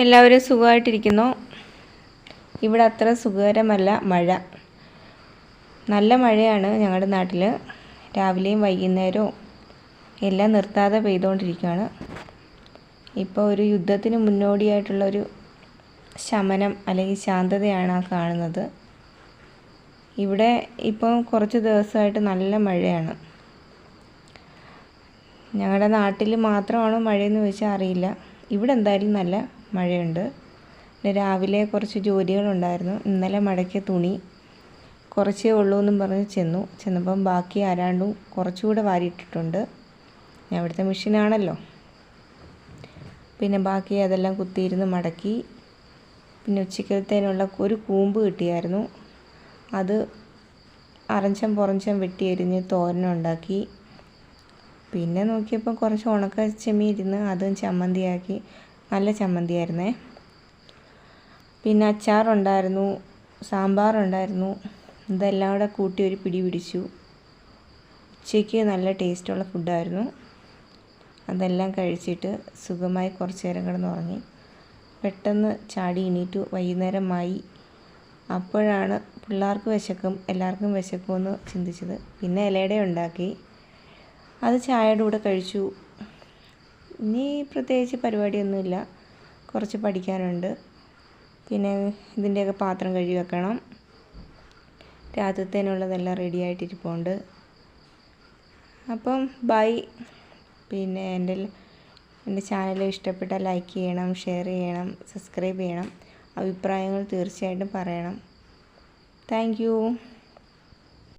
എല്ലാവരും സുഖമായിട്ടിരിക്കുന്നു. ഇവിടെ അത്ര സുഖകരമല്ല മഴ. നല്ല മഴയാണ് ഞങ്ങളുടെ നാട്ടിൽ രാവിലെയും വൈകുന്നേരവും എല്ലാം നിർത്താതെ പെയ്തുകൊണ്ടിരിക്കുകയാണ് ഇപ്പോൾ ഒരു യുദ്ധത്തിന് മുന്നോടിയായിട്ടുള്ളൊരു ശമനം അല്ലെങ്കിൽ ശാന്തതയാണ് ആ കാണുന്നത്. ഇവിടെ ഇപ്പം കുറച്ച് ദിവസമായിട്ട് നല്ല മഴയാണ്. ഞങ്ങളുടെ നാട്ടിൽ മാത്രമാണോ മഴയെന്ന് ചോദിച്ചാൽ അറിയില്ല. ഇവിടെ എന്തായാലും നല്ല മഴയുണ്ട്. പിന്നെ രാവിലെ കുറച്ച് ജോലികളുണ്ടായിരുന്നു. ഇന്നലെ മടക്കിയ തുണി കുറച്ചേ ഉള്ളൂ എന്നും പറഞ്ഞ് ചെന്നു. ചെന്നപ്പം ബാക്കി ആരാണ്ടും കുറച്ചുകൂടെ വാരിയിട്ടിട്ടുണ്ട്. ഞാൻ ഇവിടുത്തെ മെഷീനാണല്ലോ. പിന്നെ ബാക്കി അതെല്ലാം കുത്തിയിരുന്ന് മടക്കി. പിന്നെ ഉച്ചക്കലത്തേനുള്ള ഒരു കൂമ്പ് കിട്ടിയായിരുന്നു. അത് അറഞ്ചം പുറഞ്ചം വെട്ടി എരിഞ്ഞ് തോരനുണ്ടാക്കി. പിന്നെ നോക്കിയപ്പോൾ കുറച്ച് ഉണക്ക ചെമ്മീൻ ഇരുന്ന് അതും ചമ്മന്തിയാക്കി. നല്ല ചമ്മന്തിയായിരുന്നേ. പിന്നെ അച്ചാറുണ്ടായിരുന്നു സാമ്പാറുണ്ടായിരുന്നു. ഇതെല്ലാം കൂടെ കൂട്ടി ഒരു പിടി പിടിച്ചു. ഉച്ചയ്ക്ക് നല്ല ടേസ്റ്റുള്ള ഫുഡായിരുന്നു. അതെല്ലാം കഴിച്ചിട്ട് സുഖമായി കുറച്ച് നേരം കിടന്നുറങ്ങി. പെട്ടെന്ന് ചാടി എണീറ്റു. വൈകുന്നേരമായി. അപ്പോഴാണ് പിള്ളേർക്ക് വിശക്കും എല്ലാവർക്കും വിശക്കുമെന്ന് ചിന്തിച്ചത്. പിന്നെ ഇലയുടെ ഉണ്ടാക്കി. അത് ചായയുടെ കൂടെ കഴിച്ചു. ഇനി പ്രത്യേകിച്ച് പരിപാടിയൊന്നുമില്ല. കുറച്ച് പഠിക്കാനുണ്ട്. പിന്നെ ഇതിന്റെയൊക്കെ പാത്രം കഴുകി വെക്കണം. രാത്രിത്തേനുള്ളതെല്ലാം റെഡി ആയിട്ടിരിപ്പുണ്ട്. അപ്പം ബൈ പിന്നെ എന്റെ എന്റെ ചാനൽ ഇഷ്ടപ്പെട്ടാൽ ലൈക്ക് ചെയ്യണം ഷെയർ ചെയ്യണം സബ്സ്ക്രൈബ് ചെയ്യണം. അഭിപ്രായങ്ങൾ തീർച്ചയായിട്ടും പറയണം. താങ്ക്